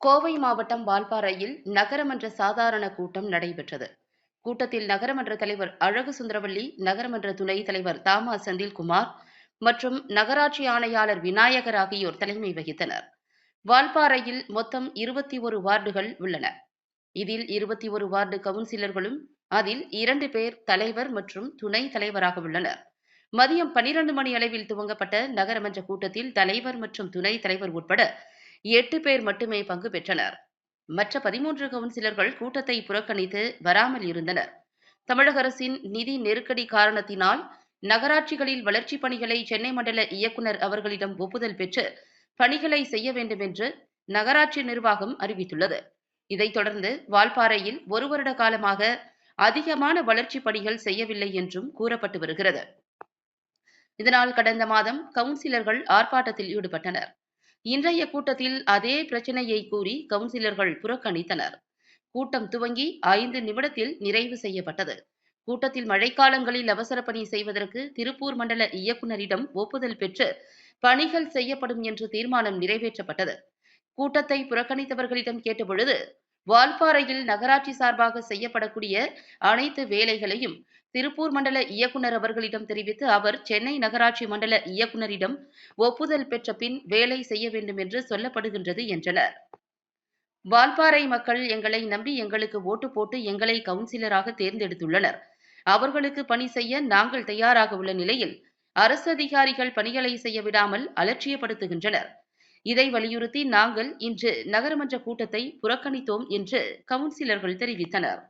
கோவை மாவட்டம் வால்பாறையில் நகரமன்ற சாதாரண கூட்டம் நடைபெற்றது. கூட்டத்தில் நகரமன்ற தலைவர் அழகு சுந்தரவல்லி நகரமன்ற துணைத் தலைவர் தாமா செந்தில்குமார் மற்றும் நகராட்சி ஆணையாளர் விநாயகர் ஆகியோர் தலைமை வகித்தனர். வால்பாறையில் மொத்தம் இருபத்தி ஒரு வார்டுகள் உள்ளன. இதில் இருபத்தி ஒரு வார்டு கவுன்சிலர்களும் அதில் இரண்டு பேர் தலைவர் மற்றும் துணை தலைவராக உள்ளனர். மதியம் பனிரெண்டு மணி அளவில் துவங்கப்பட்ட நகரமன்ற கூட்டத்தில் தலைவர் மற்றும் துணைத் தலைவர் உட்பட எட்டு பேர் மட்டுமே பங்கு பெற்றனர். மற்ற பதிமூன்று கவுன்சிலர்கள் கூட்டத்தை புறக்கணித்து வராமல் இருந்தனர். தமிழக அரசின் நிதி நெருக்கடி காரணத்தினால் நகராட்சிகளில் வளர்ச்சிப் பணிகளை சென்னை மண்டல இயக்குனர் அவர்களிடம் ஒப்புதல் பெற்று பணிகளை செய்ய வேண்டும் என்று நகராட்சி நிர்வாகம் அறிவித்துள்ளது. இதைத் தொடர்ந்து வால்பாறையில் ஒரு வருட காலமாக அதிகமான வளர்ச்சிப் பணிகள் செய்யவில்லை என்றும் கூறப்பட்டு வருகிறது. இதனால் கடந்த மாதம் கவுன்சிலர்கள் ஆர்ப்பாட்டத்தில் ஈடுபட்டனர். இன்றைய கூட்டத்தில் அதே பிரச்சனையை கூறி கவுன்சிலர்கள் புறக்கணித்தனர். கூட்டம் துவங்கி ஐந்து நிமிடத்தில் நிறைவு செய்யப்பட்டது. கூட்டத்தில் மழைக்காலங்களில் அவசர பணி செய்வதற்கு திருப்பூர் மண்டல இயக்குநரிடம் ஒப்புதல் பெற்று பணிகள் செய்யப்படும் என்று தீர்மானம் நிறைவேற்றப்பட்டது. கூட்டத்தை புறக்கணித்தவர்களிடம் கேட்டபொழுது வால்பாறையில் நகராட்சி சார்பாக செய்யப்படக்கூடிய அனைத்து வேலைகளையும் திருப்பூர் மண்டல இயக்குனர் அவர்களிடம் தெரிவித்து அவர் சென்னை நகராட்சி மண்டல இயக்குனரிடம் ஒப்புதல் பெற்ற பின் வேலை செய்ய வேண்டும் என்று சொல்லப்படுகின்றது என்றனர். வால்பாறை மக்கள் எங்களை நம்பி எங்களுக்கு ஓட்டு போட்டு எங்களை கவுன்சிலராக தேர்ந்தெடுத்துள்ளனர். அவர்களுக்கு பணி செய்ய நாங்கள் தயாராக உள்ள நிலையில் அரசு அதிகாரிகள் பணிகளை செய்ய விடாமல் அலட்சியப்படுத்துகின்றனர். இதை வலியுறுத்தி நாங்கள் இன்று நகரமன்ற கூட்டத்தை புறக்கணித்தோம் என்று கவுன்சிலர்கள் தெரிவித்தனர்.